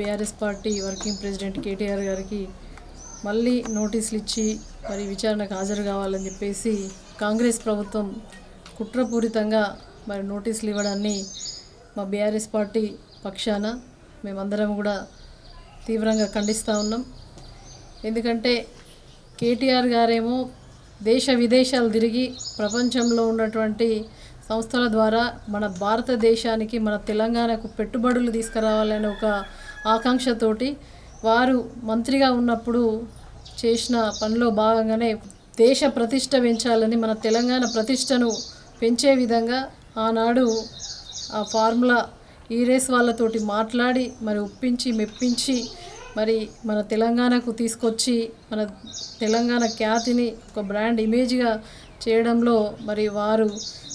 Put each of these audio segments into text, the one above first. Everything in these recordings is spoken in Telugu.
BRS party working president KTR గారికి మళ్ళీ నోటీసులు ఇచ్చి మరి విచారణకు హాజరు కావాలని చెప్పేసి కాంగ్రెస్ ప్రభుత్వం కుట్రపూరితంగా మరి నోటీసులు ఇవ్వడాన్ని మా బీఆర్ఎస్ పార్టీ పక్షాన మేమందరం కూడా తీవ్రంగా ఖండిస్తూ ఉన్నాం. ఎందుకంటే కేటీఆర్ గారేమో దేశ విదేశాలు తిరిగి ప్రపంచంలో ఉన్నటువంటి సంస్థల ద్వారా మన భారతదేశానికి మన తెలంగాణకు పెట్టుబడులు తీసుకురావాలనే ఒక ఆకాంక్షతోటి వారు మంత్రిగా ఉన్నప్పుడు చేసిన పనిలో భాగంగానే దేశ ప్రతిష్ట పెంచాలని మన తెలంగాణ ప్రతిష్టను పెంచే విధంగా ఆనాడు ఆ ఫార్ములా ఈరేస్ వాళ్ళతోటి మాట్లాడి మరి ఒప్పించి మెప్పించి మరి మన తెలంగాణకు తీసుకొచ్చి మన తెలంగాణ ఖ్యాతిని ఒక బ్రాండ్ ఇమేజ్గా చేయడంలో మరి వారు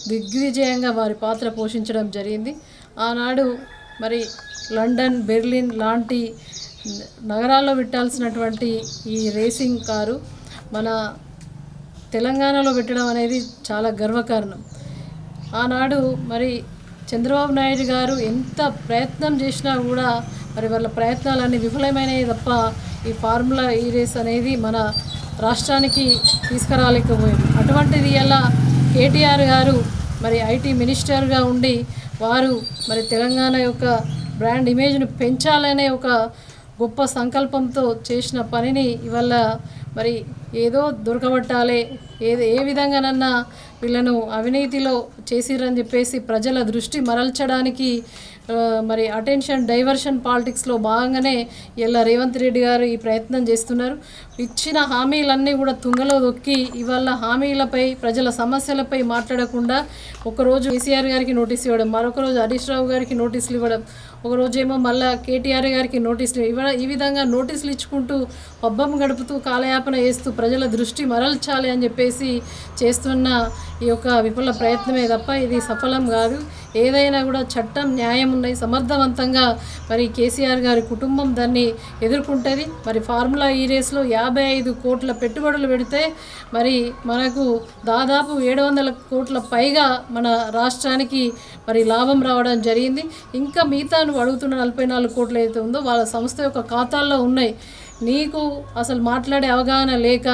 దిగ్విజయంగా వారి పాత్ర పోషించడం జరిగింది. ఆనాడు మరి లండన్ బెర్లిన్ లాంటి నగరాల్లో పెట్టాల్సినటువంటి ఈ రేసింగ్ కారు మన తెలంగాణలో పెట్టడం అనేది చాలా గర్వకారణం. ఆనాడు మరి చంద్రబాబు నాయుడు గారు ఎంత ప్రయత్నం చేసినా కూడా మరి వాళ్ళ ప్రయత్నాలన్నీ విఫలమైనవి తప్ప ఈ ఫార్ములా ఈ రేస్ అనేది మన రాష్ట్రానికి తీసుకురాలేకపోయింది. అటువంటిది ఎలా కేటీఆర్ గారు మరి ఐటీ మినిస్టర్గా ఉండి వారు మరి తెలంగాణ యొక్క బ్రాండ్ ఇమేజ్ను పెంచాలనే ఒక గొప్ప సంకల్పంతో చేసిన పనిని ఇవాళ మరి ఏదో దొరకబట్టాలి. ఏది ఏ విధంగానన్నా వీళ్ళను అవినీతిలో చేసిరని చెప్పేసి ప్రజల దృష్టి మరల్చడానికి మరి అటెన్షన్ డైవర్షన్ పాలిటిక్స్లో భాగంగానే ఇలా రేవంత్ రెడ్డి గారు ఈ ప్రయత్నం చేస్తున్నారు. ఇచ్చిన హామీలన్నీ కూడా తుంగలో దొక్కి ఇవాళ హామీలపై ప్రజల సమస్యలపై మాట్లాడకుండా ఒకరోజు కేసీఆర్ గారికి నోటీస్ ఇవ్వడం మరొక రోజు హరీష్ రావు గారికి నోటీసులు ఇవ్వడం ఒకరోజు ఏమో మళ్ళా కేటీఆర్ గారికి నోటీసులు ఇవ్వ ఈ విధంగా నోటీసులు ఇచ్చుకుంటూ పబ్బం గడుపుతూ కాలయాపన చేస్తూ ప్రజల దృష్టి మరల్చాలి అని చెప్పేసి చేస్తున్న ఈ యొక్క విఫల ప్రయత్నమే తప్ప ఇది సఫలం కాదు. ఏదైనా కూడా చట్టం న్యాయం ఉన్నాయి. సమర్థవంతంగా మరి కేసీఆర్ గారి కుటుంబం దాన్ని ఎదుర్కొంటుంది. మరి ఫార్ములా ఈ రేస్లో యాభై ఐదు కోట్ల పెట్టుబడులు పెడితే మరి మనకు దాదాపు ఏడు వందల కోట్ల పైగా మన రాష్ట్రానికి మరి లాభం రావడం జరిగింది. ఇంకా మిగతా నువ్వు అడుగుతున్న నలభై నాలుగు కోట్లు ఏదైతే ఉందో వాళ్ళ సంస్థ యొక్క ఖాతాల్లో ఉన్నాయి. నీకు అసలు మాట్లాడే అవగాహన లేక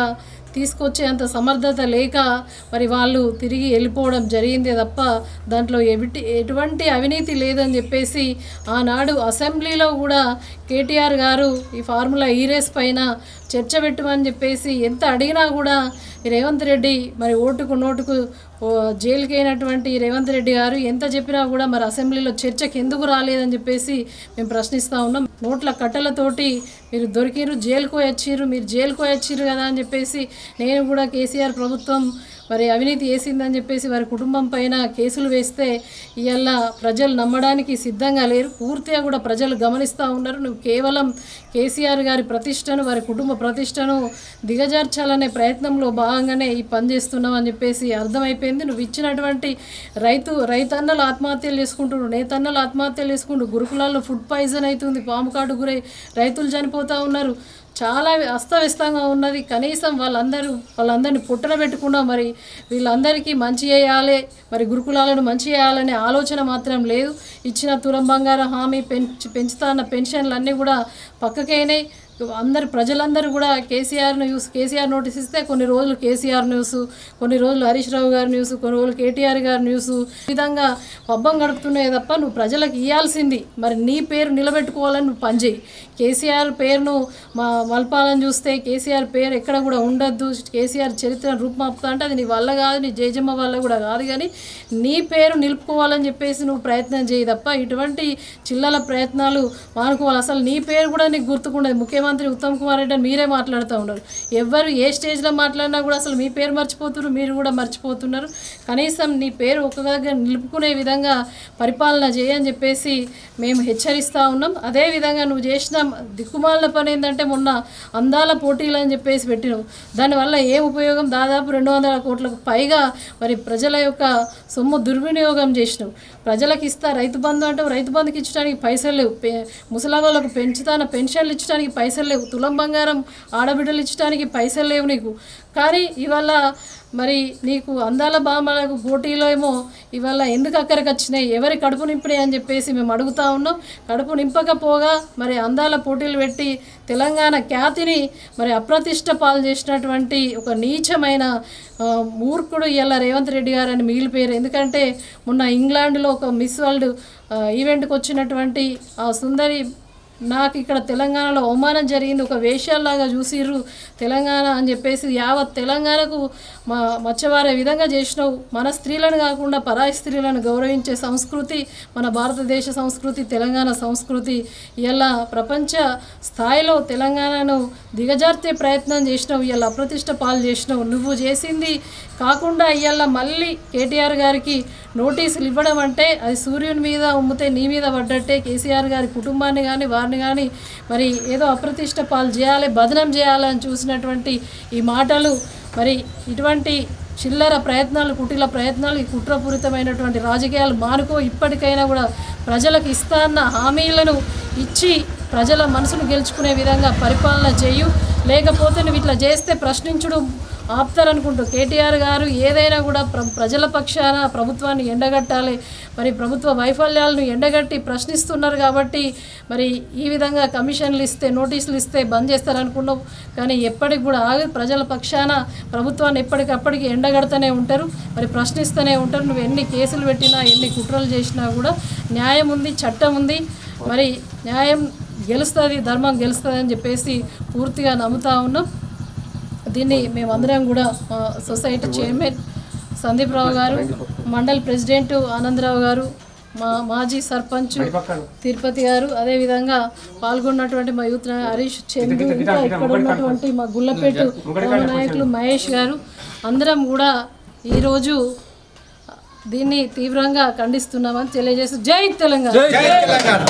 తీసుకొచ్చే అంత సమర్థత లేక మరి వాళ్ళు తిరిగి వెళ్ళిపోవడం జరిగిందే తప్ప దాంట్లో ఎవిటి ఎటువంటి అవినీతి లేదని చెప్పేసి ఆనాడు అసెంబ్లీలో కూడా కేటీఆర్ గారు ఈ ఫార్ములా ఈ రేస్ పైన చర్చ పెట్టమని చెప్పేసి ఎంత అడిగినా కూడా రేవంత్ రెడ్డి మరి ఓటుకు నోటుకు జైలుకి అయినటువంటి రేవంత్ రెడ్డి గారు ఎంత చెప్పినా కూడా మరి అసెంబ్లీలో చర్చకి ఎందుకు రాలేదని చెప్పేసి మేము ప్రశ్నిస్తూ ఉన్నాం. నోట్ల కట్టెలతోటి మీరు దొరికిరు జైలుకు వచ్చిర్రు మీరు జైలుకు వచ్చిర్రు కదా అని చెప్పేసి నేను కూడా కేసీఆర్ ప్రభుత్వం మరి అవినీతి వేసిందని చెప్పేసి వారి కుటుంబం పైన కేసులు వేస్తే ఇవాళ ప్రజలు నమ్మడానికి సిద్ధంగా లేరు. పూర్తిగా కూడా ప్రజలు గమనిస్తూ ఉన్నారు. నువ్వు కేవలం కేసీఆర్ గారి ప్రతిష్టను వారి కుటుంబ ప్రతిష్టను దిగజార్చాలనే ప్రయత్నంలో భాగంగానే ఈ పని చేస్తున్నావు అని చెప్పేసి అర్థమైపోయింది. నువ్వు ఇచ్చినటువంటి రైతు రైతన్నలు ఆత్మహత్యలు చేసుకుంటున్నారు. నేతన్నలు ఆత్మహత్యలు చేసుకుంటూ గురుకులాల్లో ఫుడ్ పాయిజన్ అవుతుంది. పాము కాటు గురై రైతులు చనిపోతూ ఉన్నారు. చాలా అస్తవ్యస్తంగా ఉన్నది. కనీసం వాళ్ళందరూ వాళ్ళందరినీ పుట్టన పెట్టుకున్నా మరి వీళ్ళందరికీ మంచి చేయాలి మరి గురుకులాలను మంచి చేయాలనే ఆలోచన మాత్రం లేదు. ఇచ్చిన తులం బంగారం హామీ పెంచి పెంచుతా అన్న పెన్షన్లు అన్నీ కూడా పక్కకైనాయి అందరు ప్రజలందరూ కూడా కేసీఆర్ న్యూస్ కేసీఆర్ నోటీస్ ఇస్తే కొన్ని రోజులు కేసీఆర్ న్యూస్ కొన్ని రోజులు హరీష్ రావు గారి న్యూస్ కొన్ని రోజులు కేటీఆర్ గారి న్యూస్. ఈ విధంగా పబ్బం గడుపుతున్నాయి తప్ప నువ్వు ప్రజలకు ఇవ్వాల్సింది మరి నీ పేరు నిలబెట్టుకోవాలని నువ్వు పనిచేయి కేసీఆర్ పేరును మా మలపాలని చూస్తే కేసీఆర్ పేరు ఎక్కడ కూడా ఉండొద్దు. కేసీఆర్ చరిత్ర రూపుమాపుతా అంటే అది నీ వల్ల కాదు నీ జయజమ్మ వల్ల కూడా కాదు. కానీ నీ పేరు నిలుపుకోవాలని చెప్పేసి నువ్వు ప్రయత్నం చేయి తప్ప ఇటువంటి చిల్లల ప్రయత్నాలు మానుకోవాలి. అసలు నీ పేరు కూడా నీకు గుర్తుకుండదు. ముఖ్యమంత్రి ఉత్తమ్ కుమార్ రెడ్డి అని మీరే మాట్లాడుతూ ఉన్నారు. ఎవరు ఏ స్టేజ్లో మాట్లాడినా కూడా అసలు మీ పేరు మర్చిపోతున్నారు మీరు కూడా మర్చిపోతున్నారు. కనీసం నీ పేరు ఒక దగ్గర నిలుపుకునే విధంగా పరిపాలన చేయని చెప్పేసి మేము హెచ్చరిస్తూ ఉన్నాం. అదే విధంగా నువ్వు చేసిన దిక్కుమాలిన పని ఏంటంటే మొన్న అందాల పోటీలు అని చెప్పేసి పెట్టినావు. దానివల్ల ఏం ఉపయోగం? దాదాపు రెండు వందల కోట్లకు పైగా మరి ప్రజల యొక్క సొమ్ము దుర్వినియోగం చేసినావు. ప్రజలకు ఇస్తా రైతు బంధు అంటే రైతు బంధుకి ఇచ్చడానికి పైసలు లేవు. పె ముసలావాళ్ళకు పెంచుతాన? పెన్షన్లు ఇచ్చడానికి పైసలు పైసలు లేవు. తులం బంగారం ఆడబిడ్డలు ఇచ్చడానికి పైసలు లేవు నీకు. కానీ ఇవాళ మరి నీకు అందాల బామలకు పోటీలో ఏమో ఇవాళ ఎందుకు అక్కడికి వచ్చినాయి? ఎవరి కడుపు నింపినాయి అని చెప్పేసి మేము అడుగుతా ఉన్నాం. కడుపు నింపకపోగా మరి అందాల పోటీలు పెట్టి తెలంగాణ ఖ్యాతిని మరి అప్రతిష్ట పాలు చేసినటువంటి ఒక నీచమైన మూర్ఖుడు ఇలా రేవంత్ రెడ్డి గారు అని మిగిలిపోయారు. ఎందుకంటే మొన్న ఇంగ్లాండ్లో ఒక మిస్ వరల్డ్ ఈవెంట్కి వచ్చినటువంటి ఆ సుందరి నాకు ఇక్కడ తెలంగాణలో అవమానం జరిగింది. ఒక వేషాల్లాగా చూసిర్రు. తెలంగాణ అని చెప్పేసి యావత్ తెలంగాణకు మా మచ్చవారే విధంగా చేసినావు. మన స్త్రీలను కాకుండా పరాయి స్త్రీలను గౌరవించే సంస్కృతి మన భారతదేశ సంస్కృతి తెలంగాణ సంస్కృతి ఇలా ప్రపంచ స్థాయిలో తెలంగాణను దిగజార్చే ప్రయత్నం చేసినావు. ఇలా అప్రతిష్ట పాలు చేసినావు. నువ్వు చేసింది కాకుండా ఇవాళ మళ్ళీ కేటీఆర్ గారికి నోటీసులు ఇవ్వడం అంటే అది సూర్యుని మీద ఉమ్మితే నీ మీద పడ్డట్టే. కేసీఆర్ గారి కుటుంబాన్ని కానీ వారిని కానీ మరి ఏదో అప్రతిష్ట పాలు చేయాలి బదనం చేయాలని చూసినటువంటి ఈ మాటలు మరి ఇటువంటి చిల్లర ప్రయత్నాలు కుటిల ప్రయత్నాలు ఈ కుట్రపూరితమైనటువంటి రాజకీయాలు మానుకో ఇప్పటికైనా కూడా ప్రజలకు ఇస్తా అన్న హామీలను ఇచ్చి ప్రజల మనసును గెలుచుకునే విధంగా పరిపాలన చేయు. లేకపోతే నువ్వు ఇట్లా చేస్తే ప్రశ్నించుడు ఆపుతారనుకుంటూ కేటీఆర్ గారు ఏదైనా కూడా ప్ర ప్రజల పక్షాన ప్రభుత్వాన్ని ఎండగట్టాలి. మరి ప్రభుత్వ వైఫల్యాలను ఎండగట్టి ప్రశ్నిస్తున్నారు కాబట్టి మరి ఈ విధంగా కమిషన్లు ఇస్తే నోటీసులు ఇస్తే బంద్ చేస్తారనుకున్నాం. కానీ ఎప్పటికి కూడా ఆగి ప్రజల పక్షాన ప్రభుత్వాన్ని ఎప్పటికప్పటికి ఎండగడుతూనే ఉంటారు. మరి ప్రశ్నిస్తూనే ఉంటారు. నువ్వు ఎన్ని కేసులు పెట్టినా ఎన్ని కుట్రలు చేసినా కూడా న్యాయం ఉంది చట్టం ఉంది. మరి న్యాయం గెలుస్తుంది ధర్మం గెలుస్తుంది అని చెప్పేసి పూర్తిగా నమ్ముతా ఉన్నాం. దీన్ని మేమందరం కూడా సొసైటీ చైర్మన్ సందీప్ రావు గారు మండల్ ప్రెసిడెంట్ ఆనందరావు గారు మా మాజీ సర్పంచ్ తిరుపతి గారు అదేవిధంగా పాల్గొన్నటువంటి మా యూత్ హరీష్ చందు ఇంకా ఇక్కడ ఉన్నటువంటి మా గుల్లపేట నాయకులు మహేష్ గారు అందరం కూడా ఈరోజు దీన్ని తీవ్రంగా ఖండిస్తున్నామని తెలియజేస్తూ తెలంగాణ. జై తెలంగాణ.